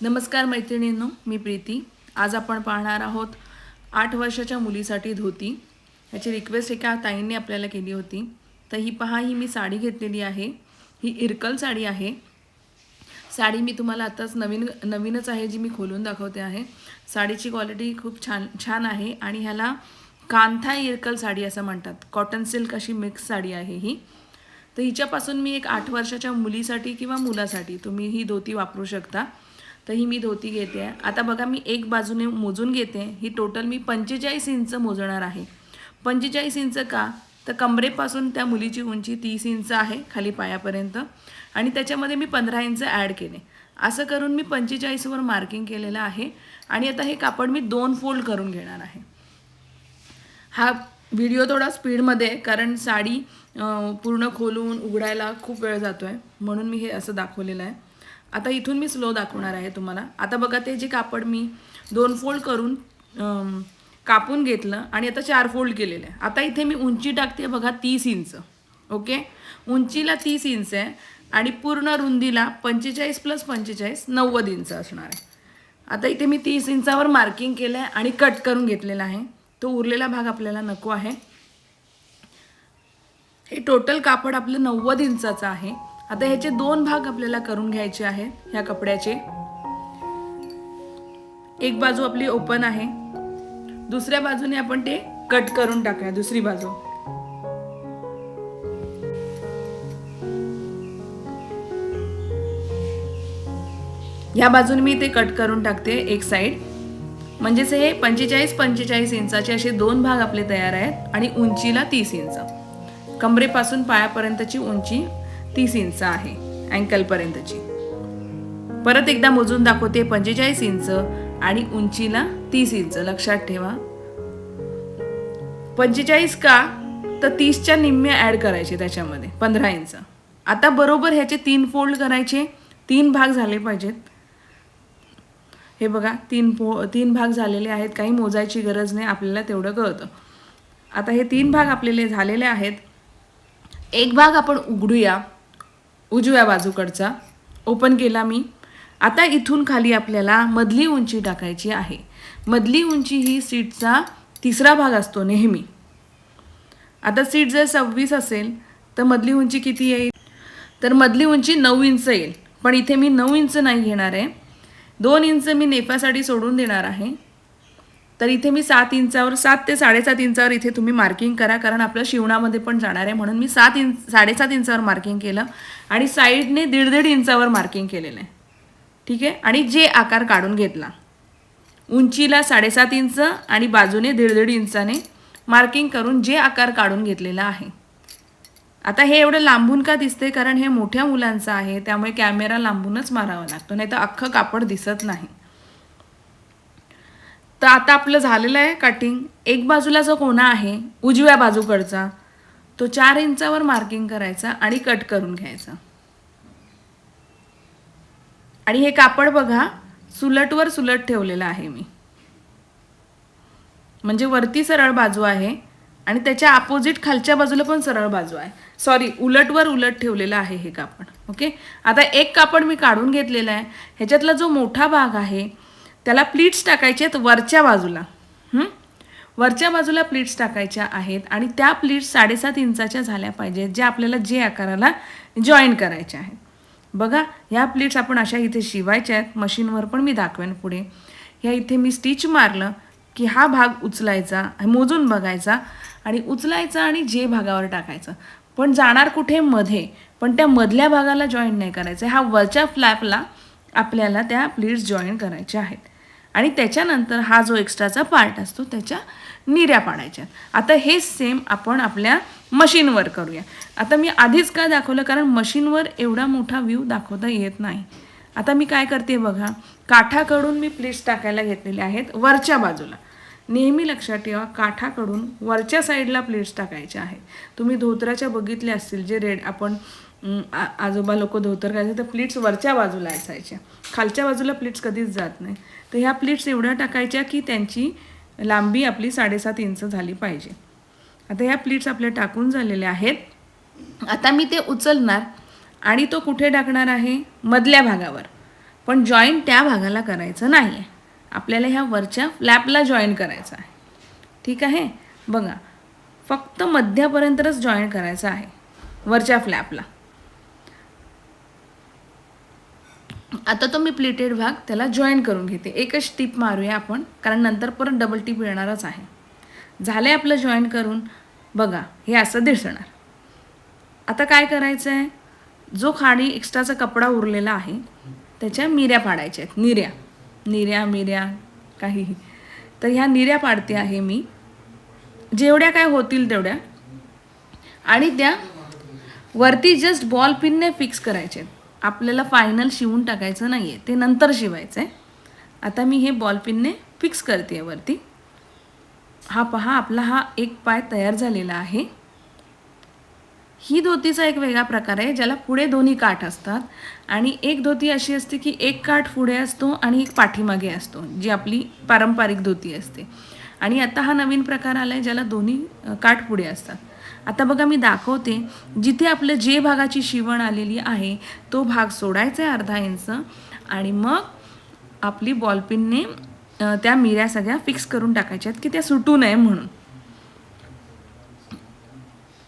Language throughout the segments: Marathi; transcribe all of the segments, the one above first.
नमस्कार मैत्रिणींनो मी प्रीती. आज आपण पाहणार आहोत आठ वर्षाच्या मुलीसाठी धोती. ह्याची रिक्वेस्ट एका ताईंनी आपल्याला केली होती. तर ही पहा ही मी साडी घेतलेली आहे. ही इरकल साडी आहे. साडी मी तुम्हाला आताच नवीन नवीनच आहे जी मी खोलून दाखवते आहे. साडीची क्वालिटी खूप छान छान आहे आणि ह्याला कांथा इरकल साडी असं म्हणतात. कॉटन सिल्क अशी मिक्स साडी आहे ही. तर हिच्यापासून मी एक आठ वर्षाच्या मुलीसाठी किंवा मुलासाठी तुम्ही ही धोती वापरू शकता. तर ही मी धोती घेते आहे. आता बघा मी एक बाजूने मोजून घेते. ही टोटल मी पंचेचाळीस इंच मोजणार आहे. पंचेचाळीस इंच का? तर कमरेपासून त्या मुलीची उंची तीस इंच आहे खाली पायापर्यंत. आणि त्याच्यामध्ये मी पंधरा इंच ॲड केले. असं करून मी पंचेचाळीसवर मार्किंग केलेलं आहे. आणि आता हे कापड मी दोन फोल्ड करून घेणार आहे. हा व्हिडिओ थोडा स्पीडमध्ये आहे कारण साडी पूर्ण खोलून उघडायला खूप वेळ जातो आहे म्हणून मी हे असं दाखवलेलं आहे. आता इथून मी स्लो दाखवणार आहे तुम्हाला. आता बघा ते जे कापड मी दोन फोल्ड करून कापून घेतलं आणि आता चार फोल्ड केलेलं. आहे आता इथे मी उंची टाकते बघा तीस इंच. ओके? उंचीला तीस इंच आहे आणि पूर्ण रुंदीला पंचेचाळीस प्लस पंचेचाळीस नव्वद इंच असणार आहे. आता इथे मी तीस इंचावर मार्किंग केलं आहे आणि कट करून घेतलेला आहे. तो उरलेला भाग आपल्याला नको आहे. हे टोटल कापड आपलं नव्वद इंचाचं आहे. आता ह्याचे दोन भाग आपल्याला करून घ्यायचे आहेत ह्या कपड्याचे. एक बाजू आपली ओपन आहे दुसऱ्या बाजूने आपण ते कट करून टाकूया दुसरी बाजू. ह्या बाजूने मी ते कट करून टाकते एक साईड म्हणजेच हे पंचेचाळीस पंचेचाळीस इंचाचे असे दोन भाग आपले तयार आहेत आणि उंचीला तीस इंच. कमरेपासून पायापर्यंतची उंची तीस इंच आहे अँकलपर्यंतची परत एकदा मोजून दाखवते पंचेचाळीस इंच आणि उंचीला तीस इंच. लक्षात ठेवा. पंचेचाळीस का? तर तीसच्या निम्मे ॲड करायचे त्याच्यामध्ये पंधरा इंच. आता बरोबर ह्याचे तीन फोल्ड करायचे तीन भाग झाले पाहिजेत. हे बघा तीन पो तीन भाग झालेले आहेत काही मोजायची गरज नाही आपल्याला तेवढं कळतं. आता हे तीन भाग आपलेले झालेले आहेत. एक भाग आपण उघडूया. उजव्या बाजूकडचा. ओपन केला मी. आता इथून खाली आपल्याला मधली उंची टाकायची आहे. मधली उंची ही सीटचा तिसरा भाग असतो नेहमी. आता सीट जर सव्वीस असेल तर मधली उंची किती येईल? तर मधली उंची नऊ इंच येईल. पण इथे मी नऊ इंच नाही घेणार आहे. दोन इंच मी नेफासाठी सोडून देणार आहे. तर इथे मी सात इंचावर सात ते साडेसात इंचावर इथे तुम्ही मार्किंग करा कारण आपलं शिवणामध्ये पण जाणार आहे. म्हणून मी सात इंच साडेसात इंचावर मार्किंग केलं आणि साईडने दीड दीड इंचावर मार्किंग केलेलं आहे. ठीक आहे? आणि जे आकार काढून घेतला. उंचीला साडेसात इंच आणि बाजूने दीड दीड इंचाने मार्किंग करून जे आकार काढून घेतलेला आहे. आता हे एवढं लांबून का दिसते कारण हे मोठ्या मुलांचं आहे त्यामुळे कॅमेरा लांबूनच मारावा लागतो. नाही तर अख्खं कापड दिसत नाही. तर आता आपलं झालेलं आहे कटिंग एक बाजूला जो कोणा आहे उजव्या बाजूकडचा तो चार इंचावर मार्किंग करायचा आणि कट करून घ्यायचा. आणि हे कापड बघा सुलटवर सुलट ठेवलेलं आहे मी. म्हणजे वरती सरळ बाजू आहे आणि त्याच्या अपोजिट खालच्या बाजूला पण सरळ बाजू आहे. सॉरी उलटवर उलट ठेवलेलं आहे हे कापड. ओके आता एक कापड मी काढून घेतलेलं आहे. ह्याच्यातला जो मोठा भाग आहे त्याला प्लीट्स टाकायचे आहेत वरच्या बाजूला. वरच्या बाजूला प्लीट्स टाकायच्या आहेत आणि त्या प्लीट्स साडेसात इंचाच्या झाल्या पाहिजेत ज्या आपल्याला जे आकाराला जॉईन करायच्या आहेत. बघा ह्या प्लीट्स आपण अशा इथे शिवायच्या आहेत. मशीनवर पण मी दाखवेन पुढे. ह्या इथे मी स्टिच मारलं की हा भाग उचलायचा मोजून बघायचा आणि उचलायचा आणि जे भागावर टाकायचं. पण जाणार कुठे? मध्ये पण त्या मधल्या भागाला जॉईन नाही करायचं. हा वरच्या फ्लॅपला आपल्याला त्या प्लीट्स जॉईन करायच्या आहेत. आणि त्याच्यानंतर हा जो एक्स्ट्राचा पार्ट असतो त्याच्या निऱ्या पाडायच्या. आता हे सेम आपण आपल्या मशीनवर करूया. आता मी आधीच काय दाखवलं? कारण मशीनवर एवढा मोठा व्ह्यू दाखवता येत नाही. आता मी काय करते बघा? काठाकडून मी प्लेट्स टाकायला घेतलेले आहेत वरच्या बाजूला. नेहमी लक्षात ठेवा काठाकडून वरच्या साईडला प्लेट्स टाकायच्या आहेत. तुम्ही धोत्राच्या बघितल्या असतील जे रेड आपण आजोबा लोक धोतर करायचे तर प्लीट्स वरच्या बाजूला असायच्या. खालच्या बाजूला प्लीट्स कधीच जात नाही. तर ह्या प्लीट्स एवढ्या टाकायच्या की त्यांची लांबी आपली साडेसात इंच झाली पाहिजे. आता ह्या प्लीट्स आपल्या टाकून झालेल्या आहेत. आता मी ते उचलणार आणि तो कुठे टाकणार आहे? मधल्या भागावर. पण जॉईन त्या भागाला करायचं नाही आहे आपल्याला ह्या वरच्या फ्लॅपला जॉईन करायचं आहे. ठीक आहे? बघा फक्त मध्यापर्यंतच जॉईन करायचं आहे. वरच्या फ्लॅपला आता तो मी प्लेटेड भाग त्याला जॉईन करून घेते. एकच टीप मारूया आपण कारण नंतर परत डबल टीप येणारच आहे. झालं आपलं जॉईन करून. बघा हे असं दिसणार. आता काय करायचं आहे जो खाली एक्स्ट्राचा कपडा उरलेला आहे त्याच्या मिऱ्या पाडायच्या आहेत. निऱ्या. निऱ्या मिऱ्या काहीही तर ह्या निऱ्या पाडते आहे मी. जेवढ्या काय होतील तेवढ्या. आणि त्या वरती जस्ट बॉल पिनने फिक्स करायचे आपल्याला फायनल शिवून टाकायचं नाही आहे ते नंतर शिवायचं आहे आता मी हे बॉल पिनने फिक्स करते आहे वरती. हा पहा आपला हा एक पाय तयार झालेला आहे. ही धोतीचा एक वेगळा प्रकार आहे ज्याला पुढे दोन्ही काठ असतात. आणि एक धोती अशी असते की एक काठ पुढे असतो आणि एक पाठीमागे असतो जी आपली पारंपरिक धोती असते. आणि आता हा नवीन प्रकार आला आहे ज्याला दोन्ही काठ पुढे असतात. आता बघा मी दाखवते. जिथे आपलं जे भागाची शिवण आलेली आहे तो भाग सोडायचा आहे अर्धा इंच. आणि मग आपली बॉलपिनने त्या मिऱ्या सगळ्या फिक्स करून टाकायच्या आहेत की त्या सुटू नये म्हणून.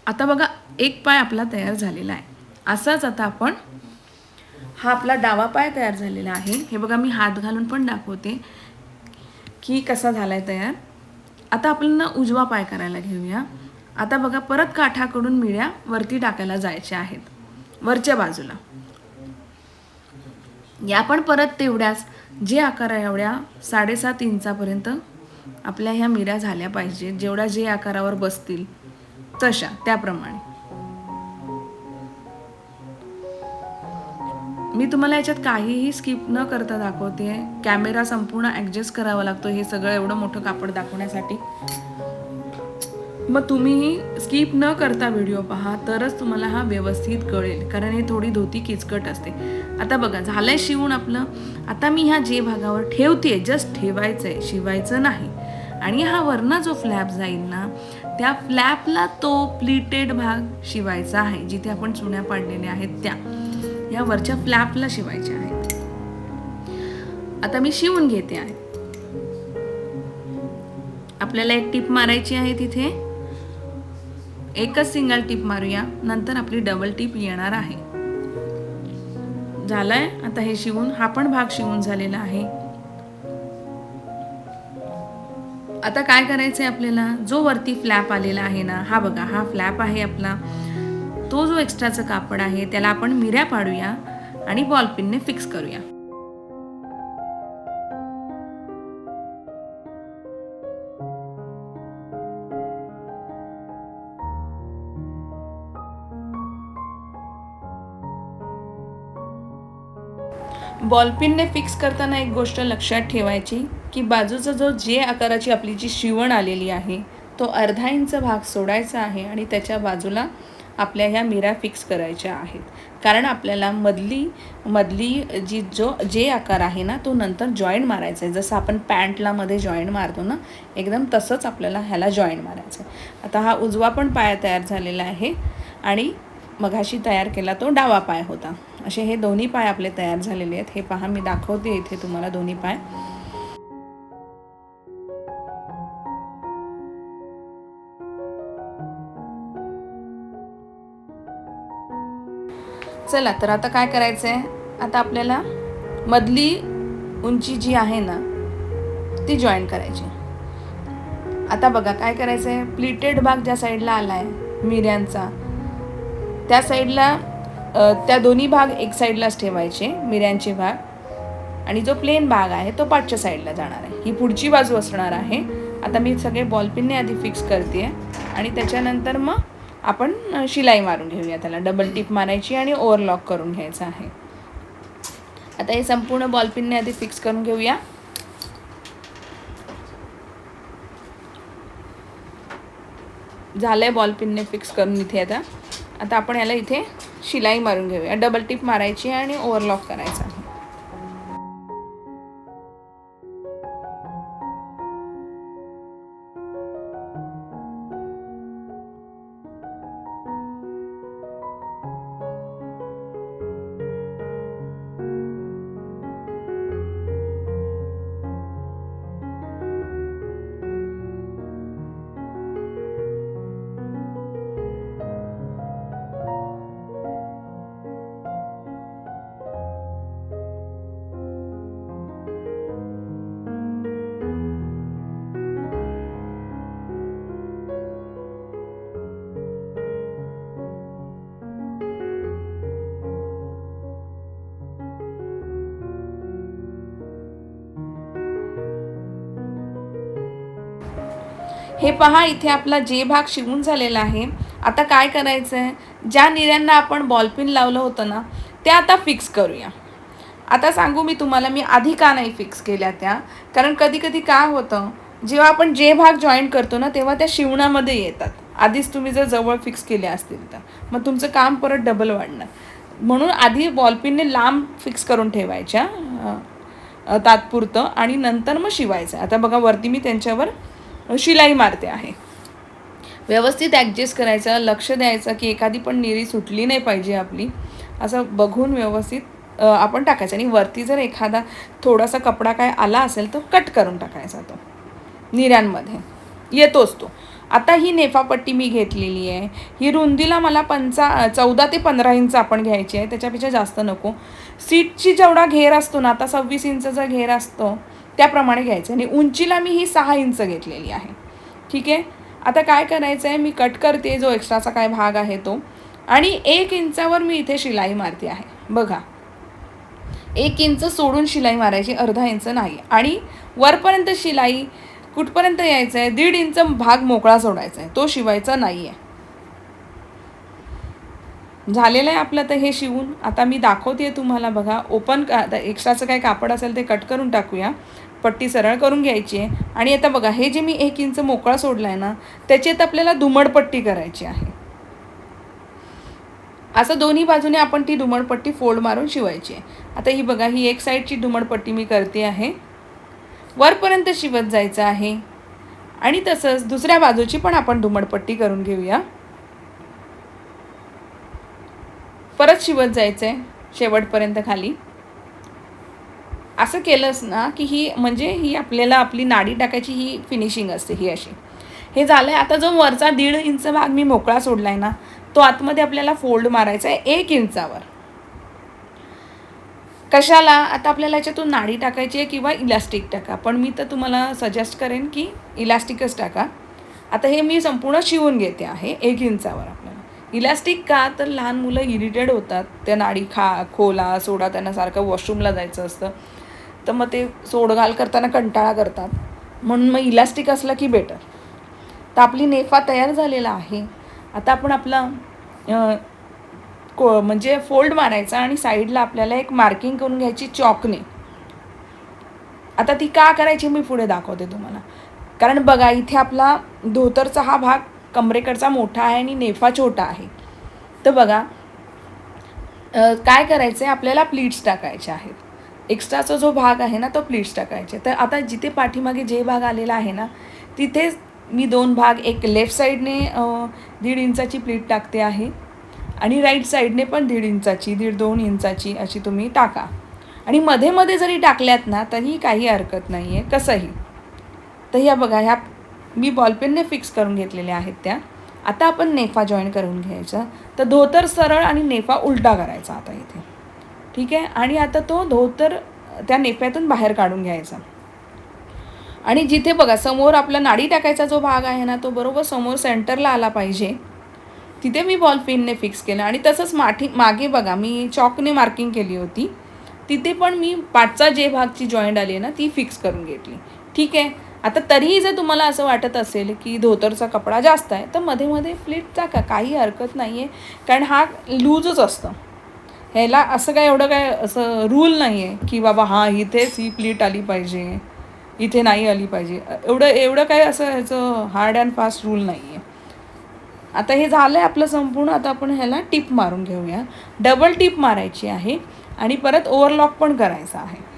आता बघा एक पाय आपला तयार झालेला आहे. असाच आता आपण हा आपला डावा पाय तयार झालेला आहे. हे बघा मी हात घालून पण दाखवते की कसा झाला आहे तयार. आता आपल्याला उजवा पाय करायला घेऊया. आता बघा परत काठाकडून मिळ्या वरती टाकायला जायच्या आहेत. वरच्या बाजूला. या पण परत तेवढ्याच जे आकार एवढ्या साडेसात इंचापर्यंत आपल्या ह्या मिऱ्या झाल्या पाहिजेत जेवढ्या जे आकारावर बसतील तशा त्याप्रमाणे. मी तुम्हाला याच्यात काहीही स्किप न करता दाखवते. कॅमेरा संपूर्ण ॲडजस्ट करावा लागतो. हे सगळं एवढं मोठं कापड दाखवण्यासाठी. मग तुम्हीही स्किप न करता व्हिडिओ पहा तरच तुम्हाला हा व्यवस्थित कळेल. कारण हे थोडी धोती किचकट असते. आता बघा झालंय शिवून आपलं. आता मी ह्या जे भागावर ठेवते जस्ट ठेवायचं आहे शिवायचं नाही. आणि हा वरना जो फ्लॅप जाईल ना त्या फ्लॅपला तो प्लिटेड भाग शिवायचा आहे जिथे आपण चुन्या पाडलेल्या आहेत त्या. या वरच्या फ्लॅपला शिवायच्या आहेत. आता मी शिवून घेते आहे. आपल्याला एक टिप मारायची आहे तिथे. एकच सिंगल टिप मारूया. नंतर आपली डबल टिप येणार आहे. झालंय? आता हे शिवून हा पण भाग शिवून झालेला आहे. आता काय करायचंय आपल्याला? जो वरती फ्लॅप आलेला आहे ना हा बघा हा फ्लॅप आहे आपला. तो जो एक्स्ट्राचं कापड आहे त्याला आपण मिऱ्या पाडूया आणि बॉलपिनने फिक्स करूया. बॉलपिनने फिक्स करताना एक गोष्ट लक्षात ठेवायची की बाजूचा जो जे आकाराची आपली जी शिवण आलेली आहे तो अर्धा इंच भाग सोडायचा आहे आणि त्याच्या बाजूला आपल्या ह्या मिऱ्या फिक्स करायच्या आहेत. कारण आपल्याला मधली मधली जी जो जे आकार आहे ना तो नंतर जॉईंट मारायचा आहे. जसं आपण पॅन्टला मध्ये जॉईंट मारतो ना एकदम तसंच आपल्याला ह्याला जॉईंट मारायचं आहे. आता हा उजवा पण पाय तयार झालेला आहे आणि मघाशी तयार केला तो डावा पाय होता. असे हे दोन्ही पाय आपले तयार झालेले आहेत. हे पहा मी दाखवते इथे तुम्हाला दोन्ही पाय. चला तर आता काय करायचं आहे आता आपल्याला मधली उंची जी आहे ना ती जॉईन करायची. आता बघा काय करायचं आहे प्लिटेड भाग ज्या साईडला आला आहे मिऱ्यांचा त्या साईडला त्या दोन्ही भाग एक साईडलाच ठेवायचे मिऱ्यांचे भाग. आणि जो प्लेन भाग आहे तो पाठच्या साईडला जाणार आहे. ही पुढची बाजू असणार आहे. आता मी सगळे बॉलपिनने आधी फिक्स करते आहे आणि त्याच्यानंतर मग आपण शिलाई मारून घेऊया त्याला. डबल टिप मारायची आणि ओव्हरलॉक करून घ्यायचं आहे. आता हे संपूर्ण बॉलपिनने आधी फिक्स करून घेऊया. झालं बॉल पिनने फिक्स करून इथे आता. आता आपण याला इथे शिलाई मारून घेऊया. डबल टिप मारायची आणि ओव्हरलॉक करायचा हे पहा इथे आपला जे भाग शिवून झालेला आहे. आता काय करायचं आहे ज्या निऱ्यांना आपण बॉलपिन लावलं होतं ना त्या आता फिक्स करूया. आता सांगू मी तुम्हाला मी आधी का नाही फिक्स केल्या त्या? कारण कधी कधी काय होतं? जेव्हा आपण जे भाग जॉईन करतो ना तेव्हा त्या शिवणामध्ये येतात. आधीच तुम्ही जर जवळ फिक्स केले असतील तर. मग तुमचं काम परत डबल वाढणार. म्हणून आधी बॉलपिनने लांब फिक्स करून ठेवायच्या तात्पुरतं आणि नंतर मग शिवायचं. आता बघा वरती मी त्यांच्यावर शिलाई मारते आहे. व्यवस्थित ॲडजस्ट करायचं लक्ष द्यायचं की एखादी पण निरी सुटली नाही पाहिजे आपली. असं बघून व्यवस्थित आपण टाकायचं. आणि वरती जर एखादा थोडासा कपडा काय आला असेल तर कट करून टाकायचा तो. निऱ्यांमध्ये. येतोच तो. आता ही नेफापट्टी मी घेतलेली आहे. ही रुंदीला मला पंचा चौदा ते पंधरा इंच आपण घ्यायची आहे. त्याच्यापेक्षा जास्त नको. सीटची जेवढा घेर असतो ना आता सव्वीस इंचचा घेर असतो. त्याप्रमाणे घ्यायचं. आणि उंचीला मी ही सहा इंच घेतलेली आहे. ठीक आहे? आता काय करायचं आहे मी कट करते जो एक्स्ट्राचा काय भाग आहे तो. आणि एक इंचावर मी इथे शिलाई मारते आहे. बघा. एक इंच सोडून शिलाई मारायची अर्धा इंच नाही. आणि वरपर्यंत शिलाई कुठपर्यंत यायचं आहे दीड इंच भाग मोकळा सोडायचा आहे तो शिवायचा नाही आहे झालेलं आहे आपलं तर हे शिवून. आता मी दाखवते तुम्हाला बघा. ओपन का आता एक्स्ट्राचं काय कापड असेल ते कट करून टाकूया. पट्टी सरळ करून घ्यायची आहे. आणि आता बघा हे जे मी एक इंच मोकळा सोडला आहे ना त्याची आता आपल्याला धुमडपट्टी करायची आहे. असं दोन्ही बाजूने आपण ती धुमडपट्टी फोल्ड मारून शिवायची आहे. आता ही बघा ही एक साईडची धुमडपट्टी मी करते आहे. वरपर्यंत शिवत जायचं आहे. आणि तसंच दुसऱ्या बाजूची पण आपण धुमडपट्टी करून घेऊया. परत शिवत जायचं आहे शेवटपर्यंत खाली. असं केलंच ना की ही म्हणजे ही आपल्याला आपली नाडी टाकायची ही फिनिशिंग असते ही अशी. हे झालं आहे आता जो वरचा दीड इंच भाग मी मोकळा सोडला आहे ना तो आतमध्ये आपल्याला फोल्ड मारायचा आहे एक इंचावर. कशाला? आता आपल्याला याच्यातून नाडी टाकायची आहे किंवा इलास्टिक टाका. पण मी तर तुम्हाला सजेस्ट करेन की इलास्टिकच टाका. आता हे मी संपूर्ण शिवून घेते आहे एक इंचावर आपल्याला. इलास्टिक का? तर लहान मुलं इरिटेड होतात. त्या नाडी खा खोला सोडा त्यांना सारखं वॉशरूमला जायचं असतं. तर मग ते सोडघाल करताना कंटाळा करतात. म्हणून मग इलास्टिक असलं की बेटर तर आपली नेफा तयार झालेला आहे. आता आपण आपला को म्हणजे फोल्ड मारायचा आणि साईडला आपल्याला एक मार्किंग करून घ्यायची चॉकने आता ती का करायची मी पुढे दाखवते तुम्हाला. कारण बघा इथे आपला धोतरचा हा भाग कमरेकडचा मोठा आहे आणि नेफा छोटा आहे. तर बघा काय करायचं आहे आपल्याला प्लीट्स टाकायचे आहेत. एक्स्ट्राचा जो भाग आहे ना तो प्लीट्स टाकायचे. तर आता जिथे पाठीमागे जे भाग आलेला आहे ना तिथेच मी दोन भाग एक लेफ्ट साईडने दीड इंचाची प्लीट टाकते आहे आणि राईट साईडने पण दीड इंचाची दीड दोन इंचाची अशी तुम्ही टाका. आणि मध्ये मध्ये जरी टाकल्यात ना तरी काही हरकत नाही आहे कसंही. तर ह्या बघा ह्या मी बॉलपेनने फिक्स करून घेतलेल्या आहेत त्या. आता आपण नेफा जॉईन करून घ्यायचा. तर धोतर सरळ आणि नेफा उलटा करायचा आता इथे. ठीक आहे? आणि आता तो धोतर त्या नेफ्यातून बाहेर काढून घ्यायचा. आणि जिथे बघा समोर आपला नाडी टाकायचा जो भाग आहे ना तो बरोबर समोर सेंटरला आला पाहिजे. तिथे मी बॉलपेनने फिक्स केलं. आणि तसंच माठी मागे बघा मी चॉकने मार्किंग केली होती. तिथे पण मी पाठचा जे भागची जॉईंट आली आहे ना ती फिक्स करून घेतली. ठीक आहे? आता तरीही जर तुम्हाला असं वाटत असेल की धोतरचा कपडा जास्त आहे तर मध्ये मध्ये फ्लिट टाका काही हरकत नाही आहे कारण हा लूजच असतं. ह्याला असं काय एवढं काय असं रूल नाही आहे की बाबा हां इथेच ही प्लीट आली पाहिजे इथे नाही आली पाहिजे. एवढं एवढं काय असं ह्याचं हार्ड अँड फास्ट रूल नाही आहे आता हे झालं आहे आपलं संपूर्ण आता आपण ह्याला टिप मारून घेऊया. डबल टिप मारायची आहे आणि परत ओव्हरलॉक पण करायचा आहे.